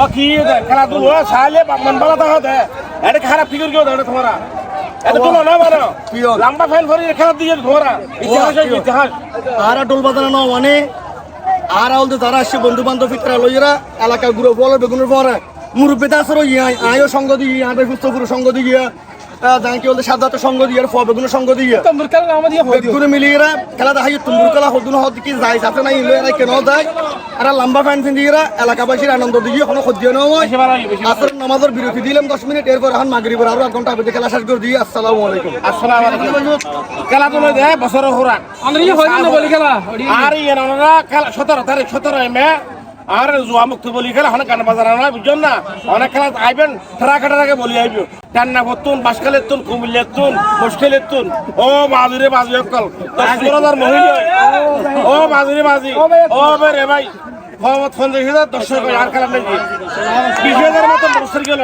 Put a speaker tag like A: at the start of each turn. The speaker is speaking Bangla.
A: ও কি খেলাধুলো সালে মন বালা থাকে দে। এটা খারাপ ফিগার কেউ দেয় তোমরা? এটা তো না লম্বা ফ্যান ভরি খেলা দিয়ে তোমরা। ইতিহাস হইছে, ইতিহাস।
B: আর টোল বাজানো ন মানে আর আলতে যারা আসছে বন্ধু বান্ধব ফিতরা লইরা এলাকা ঘুরে বলে বেগুনের পরে মুরব্বী দাসরও ইয়া আয়ও সঙ্গ দিয়ে আবে সুস্থ পুরো সঙ্গ দিয়ে। জানকি বলতে সাধারণত সঙ্গ দিয়ে ফ সঙ্গ দিয়ে। বেগুনে মিলিয়ে খেলা দেখাই তুমুর খেলা হদুন হদ কি যাই সাথে নাই ইলো এরা কেন দেয় আর লম্বা ফ্যান ফিন এলাকাবাসীর আনন্দ দিয়ে কোনো সহ্য নয় আসর নামাজের বিরতি দিলাম দশ মিনিট এরপর এখন মাগরিবের আরও এক ঘণ্টা আগে খেলা শেষ করে দিয়ে আসসালামু আলাইকুম।
A: আসসালামু আলাইকুম। খেলাধুলো দে বছর হোরাক আর ইয়ে খেলা সতেরো তারিখ সতেরো মে আর জুয়া মুক্ত বলি খেলা অনেক গান বাজার না বুঝছেন না? অনেক খেলা আইবেন কাটার আগে বলি আইব টান্না করতুন বাসকালের তুন কুমিল্লের তুন মুশকিলের তুন। ও বাজুরে বাজু অকল দশ মহিলা। ও বাজুরে বাজি। ও রে ভাই। মোহাম্মদ ফন্দর হাজার দর্শক আর খেলা নেই। বিশ হাজার মতো দর্শক গেল।